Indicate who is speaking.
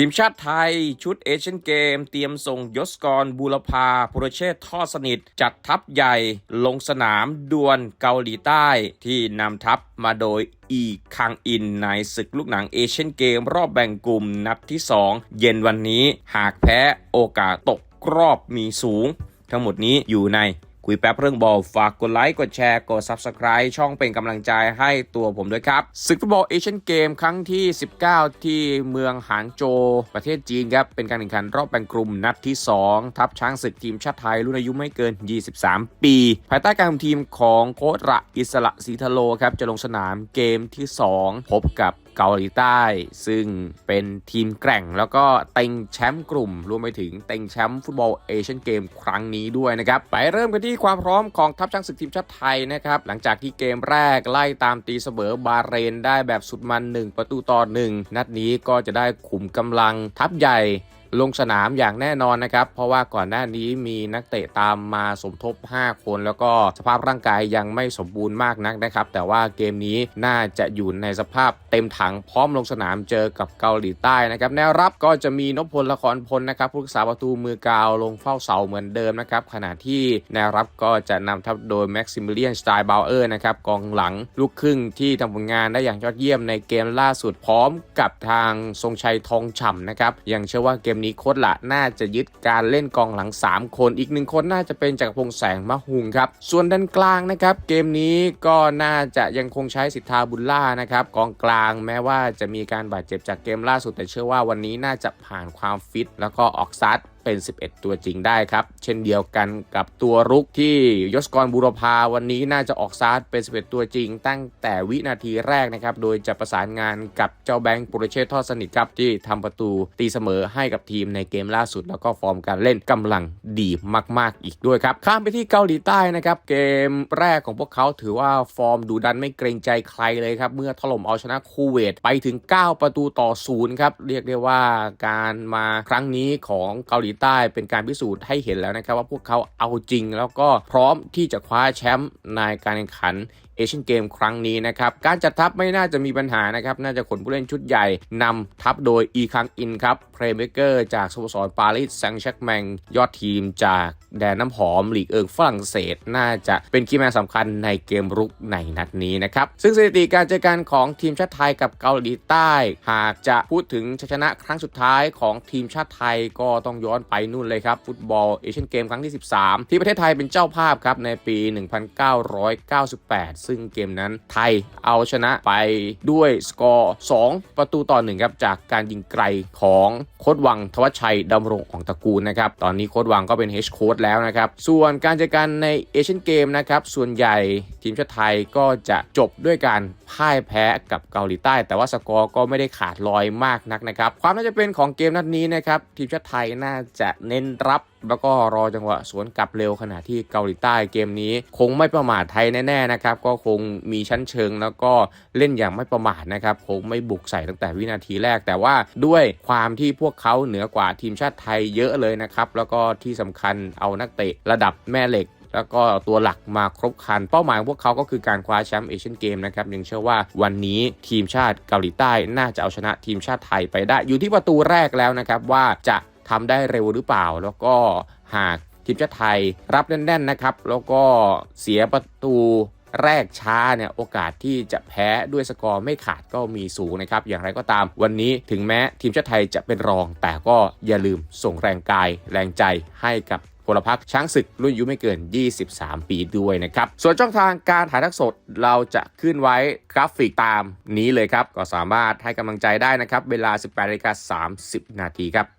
Speaker 1: ทีมชาติไทยชุดเอเชียนเกม เตรียมส่งยศกรบูรพาโปรเชษฐ์ทอสนิท จัดทัพใหญ่ลงสนามดวลเกาหลีใต้ที่นำทัพมาโดยอีคังอินในศึกลูกหนังเอเชียนเกม รอบแบ่งกลุ่มนัดที่ 2 เย็นวันนี้หากแพ้โอกาสตกรอบมีสูง ทั้งหมดนี้อยู่ใน คุยแป๊บเรื่องบอลฝากกดไลค์กดแชร์กด Subscribe ช่องเป็นกำลังใจให้ตัวผมด้วยครับศึกฟุตบอลเอเชียนเกมครั้งที่ 19 ที่เมืองหางโจวประเทศจีนครับ เป็นการแข่งขันรอบแบ่งกลุ่มนัดที่ 2 ทัพช้างศึกทีมชาติไทยรุ่นอายุไม่เกิน 23 ปี ภายใต้การคุมทีมของโค้ชระอิสระศรีทะโลครับจะลงสนามเกมที่ 2 พบกับ เกาหลีใต้ ซึ่งเป็นทีมแกร่งแล้วก็เต็งแชมป์กลุ่ม รวมไปถึงเต็งแชมป์ฟุตบอลเอเชียนเกมครั้งนี้ด้วยนะครับไปเริ่มกันที่ความพร้อมของทัพช้างศึกทีมชาติไทยนะครับหลังจากที่เกมแรกไล่ตามตีเสมอบาเรนได้แบบสุดมัน 1 ประตูต่อ1นัดนี้ก็จะได้ขุมกำลังทัพใหญ่ ลงสนามอย่างแน่นอนนะครับ เพราะว่าก่อนหน้านี้มีนักเตะตามมาสมทบ 5 คน แล้วก็สภาพร่างกายยังไม่สมบูรณ์มากนักนะครับ แต่ว่าเกมนี้น่าจะอยู่ในสภาพเต็มถังพร้อมลงสนามเจอกับเกาหลีใต้นะครับแนวรับก็จะมีนพพลละครพลนะครับผู้รักษาประตูมือกาวลงเฝ้าเสาเหมือนเดิมนะครับขณะที่แนวรับก็จะนำทัพโดยแม็กซิมิเลียนสไตล์บาเออร์นะครับกองหลังลูกครึ่งที่ทำผลงานได้อย่างยอดเยี่ยมในเกมล่าสุดพร้อมกับทางทรงชัยทองฉ่ำนะครับยังเชื่อว่าเกมนี้โค้ดละน่าจะยึดการเล่นกองหลัง 3 คนอีกหนึ่งคนน่าจะเป็นจักรพงษ์แสงมะฮุงครับส่วนด้านกลางนะครับเกมนี้ก็น่าจะยังคงใช้สิทธาบุญล่านะครับกองกลางแม้ว่าจะมีการบาดเจ็บจากเกมล่าสุดแต่เชื่อว่าวันนี้น่าจะผ่านความฟิตแล้วก็ออกซัด เป็น 11 ตัวจริงได้ครับ เช่นเดียวกันกับตัวรุกที่ยศกรบุรพาวันนี้น่าจะออกซาร์เป็น 11 ตัวจริง ตั้งแต่วินาทีแรกนะครับ โดยจะประสานงานกับเจ้าแบงค์ปุรเชษทอดสนิทครับ ที่ทำประตูตีเสมอให้กับทีมในเกมล่าสุด แล้วก็ฟอร์มการเล่นกำลังดีมาก ๆ อีกด้วยครับ ข้ามไปที่เกาหลีใต้นะครับเกมแรกของพวกเขาถือว่าฟอร์มดูดันไม่เกรงใจใครเลยครับเมื่อถล่มเอาชนะคูเวตไปถึง 9 ประตูต่อศูนย์ครับเรียกได้ว่าการมาครั้งนี้ของเกาหลีใต้เป็นการพิสูจน์ให้เห็นแล้วนะครับว่าพวกเขาเอาจริงแล้วก็พร้อมที่จะคว้าแชมป์ในการแข่งขัน เอเชียนเกมครั้งนี้นะครับ การจัดทัพไม่น่าจะมีปัญหานะครับ น่าจะขนผู้เล่นชุดใหญ่นำทัพโดยอีคังอินครับเพลย์เมเกอร์จากสโมสรปารีสแซงต์แชร์กแมงยอดทีมจากแดนน้ำหอมหลีกเอิงฝรั่งเศส น่าจะเป็นคีย์แมนสำคัญในเกมรุกในนัดนี้นะครับ ซึ่งสถิติการเจอกันของทีมชาติไทยกับเกาหลีใต้ หากจะพูดถึงชัยชนะครั้งสุดท้ายของทีมชาติไทยก็ต้องย้อนไปนู่นเลยครับ ฟุตบอลเอเชียนเกมครั้งที่ 13 ที่ประเทศไทยเป็นเจ้าภาพครับในปี 1998ซึ่งเกมนั้นไทยเอาชนะไปด้วยสกอร์ 2 ประตูต่อ 1 ครับ จากการยิงไกลของโคดวังทวัชชัยดำรงของตระกูลนะครับ ตอนนี้โคดวังก็เป็นเฮดโค้ดแล้วนะครับ ส่วนการเจอกันในเอเชียนเกมนะครับ ส่วนใหญ่ทีมชาติไทยก็จะจบด้วยการพ่ายแพ้กับเกาหลีใต้ แต่ว่าสกอร์ก็ไม่ได้ขาดลอยมากนักนะครับ ความน่าจะเป็นของเกมนัดนี้นะครับทีมชาติไทยน่าจะเน้นรับแล้วก็รอจังหวะสวนกลับเร็วขณะที่เกาหลีใต้เกมนี้ คงไม่ประมาทไทยแน่ๆนะครับก็คงมีชั้นเชิงแล้วก็เล่นอย่างไม่ประมาทนะครับคงไม่บุกใส่ตั้งแต่วินาทีแรก แต่ว่าด้วยความที่พวกเขาเหนือกว่าทีมชาติไทยเยอะเลยนะครับแล้วก็ที่สำคัญเอานักเตะระดับแม่เหล็กแล้วก็ตัวหลักมาครบคัน เป้าหมายพวกเขาก็คือการคว้าแชมป์เอเชียนเกมนะครับยังเชื่อว่าวันนี้ทีมชาติเกาหลีใต้น่าจะเอาชนะทีมชาติไทยไปได้ อยู่ที่ประตูแรกแล้วนะครับว่าจะ ทำได้เร็วหรือเปล่า แล้วก็หากทีมชาติไทยรับแน่นๆนะครับ แล้วก็เสียประตูแรกช้าเนี่ยโอกาสที่จะแพ้ด้วยสกอร์ไม่ขาดก็มีสูงนะครับ อย่างไรก็ตามวันนี้ถึงแม้ทีมชาติไทยจะเป็นรอง แต่ก็อย่าลืมส่งแรงกายแรงใจให้กับพลพรรคช้างศึกรุ่นอายุไม่เกิน 23 ปีด้วยนะครับ ส่วนช่องทางการถ่ายทอดสดเราจะขึ้นไว้กราฟิกตามนี้เลยครับ ก็สามารถให้กำลังใจได้นะครับ เวลา 18นาฬิกา30 นาทีครับ